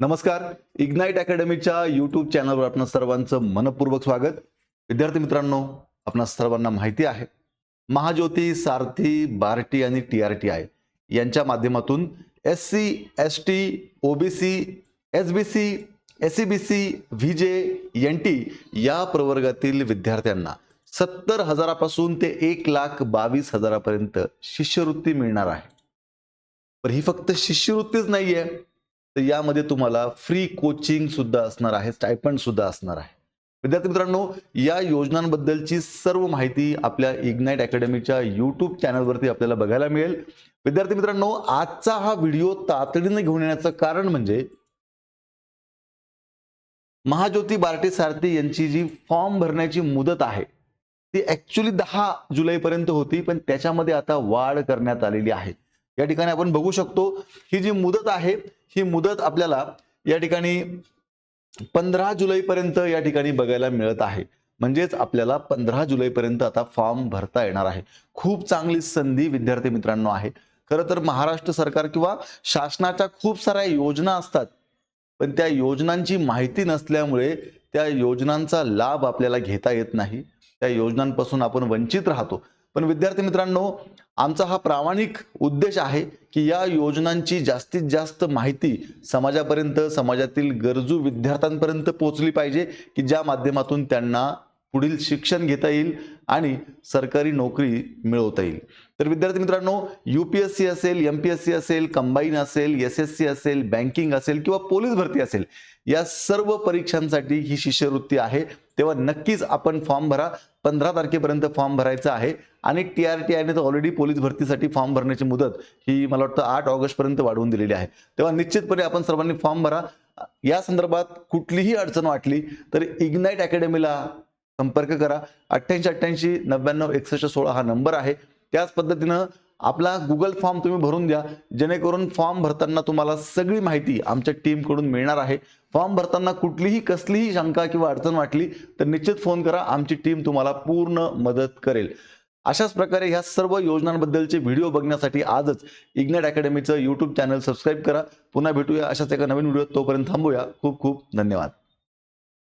नमस्कार. Ignite अकॅडमीच्या YouTube चॅनलवर आपण सर्वांचं मनपूर्वक स्वागत. विद्यार्थी मित्रांनो आपणा सर्वांना माहिती आहे. महाज्योती सारथी बार्टी आणि टी आर टी आय यांच्या माध्यमातून S C S T OBC S B C S C B C V J N T या प्रवर्गातील विद्यार्थ्यांना सत्तर हजारापासून ते एक लाख बावीस हजारापर्यंत शिष्यवृत्ती मिळणार आहे. पण ही फक्त शिष्यवृत्तीच नाही आहे तर यामध्ये तुम्हाला फ्री कोचिंग सुद्धा असणार आहे स्टायपंड सुद्धा असणार आहे. विद्यार्थी मित्रांनो या योजनांबद्दलची सर्व माहिती आपल्या इग्नाईट अकॅडमीच्या युट्यूब चॅनलवरती आपल्याला बघायला मिळेल. विद्यार्थी मित्रांनो आजचा हा व्हिडिओ तातडीने घेऊन येण्याचं कारण म्हणजे महाज्योती बार्टे सारथी यांची जी फॉर्म भरण्याची मुदत आहे ती ऍक्च्युली दहा जुलैपर्यंत होती पण त्याच्यामध्ये आता वाढ करण्यात आलेली आहे. या ठिकाणी आपण बघू शकतो ही जी मुदत आहे ही मुदत आपल्याला या ठिकाणी पंधरा जुलैपर्यंत या ठिकाणी बघायला मिळत आहे. म्हणजेच आपल्याला पंधरा जुलैपर्यंत आता फॉर्म भरता येणार आहे. खूप चांगली संधी विद्यार्थी मित्रांनो आहे. खरं तर महाराष्ट्र सरकार किंवा शासनाच्या खूप साऱ्या योजना असतात. पण त्या योजनांची माहिती नसल्यामुळे त्या योजनांचा लाभ आपल्याला घेता येत नाही. त्या योजनांपासून आपण वंचित राहतो. पण विद्यार्थी मित्रांनो आमचा हा प्रामाणिक उद्देश आहे की या योजनांची जास्तीत जास्त माहिती समाजापर्यंत समाजातील गरजू विद्यार्थ्यांपर्यंत पोहोचली पाहिजे की ज्या माध्यमातून त्यांना पुढील शिक्षण घेता येईल आणि सरकारी नोकरी मिळवता येईल. तर विद्यार्थी मित्रांनो यू पी एस सी असेल एम पी एस सी असेल कंबाईन असेल एस एस सी असेल बँकिंग असेल किंवा पोलीस भरती असेल या सर्व परीक्षांसाठी ही शिष्यवृत्ती आहे. तेव्हा नक्कीच आपण फॉर्म भरा. पंधरा तारखेपर्यंत फॉर्म भरायचा आहे आणि टी आर टी आयने तर ऑलरेडी पोलीस भरतीसाठी फॉर्म भरण्याची मुदत ही मला वाटतं आठ ऑगस्टपर्यंत वाढवून दिलेली आहे. तेव्हा निश्चितपणे आपण सर्वांनी फॉर्म भरा. या संदर्भात कुठलीही अडचण वाटली तर इग्नाईट अकॅडमीला संपर्क करा. अठ्ठ्याऐंशी अठ्ठ्याऐंशी नव्याण्णव एकसष्ट सोळा हा नंबर आहे. त्याच पद्धतीनं आपला गुगल फॉर्म तुम्ही भरून द्या. जेणेकरून फॉर्म भरताना तुम्हाला सगळी माहिती आमच्या टीमकडून मिळणार आहे. फॉर्म भरताना कुठलीही कसलीही शंका किंवा अडचण वाटली तर निश्चित फोन करा. आमची टीम तुम्हाला पूर्ण मदत करेल. अशाच प्रकारे ह्या सर्व योजनांबद्दलचे व्हिडिओ बघण्यासाठी आजच इग्नेट अकॅडमीचं यूट्यूब चॅनल सबस्क्राईब करा. पुन्हा भेटूया अशाच एका नवीन व्हिडिओ तोपर्यंत थांबूया. खूप खूप धन्यवाद.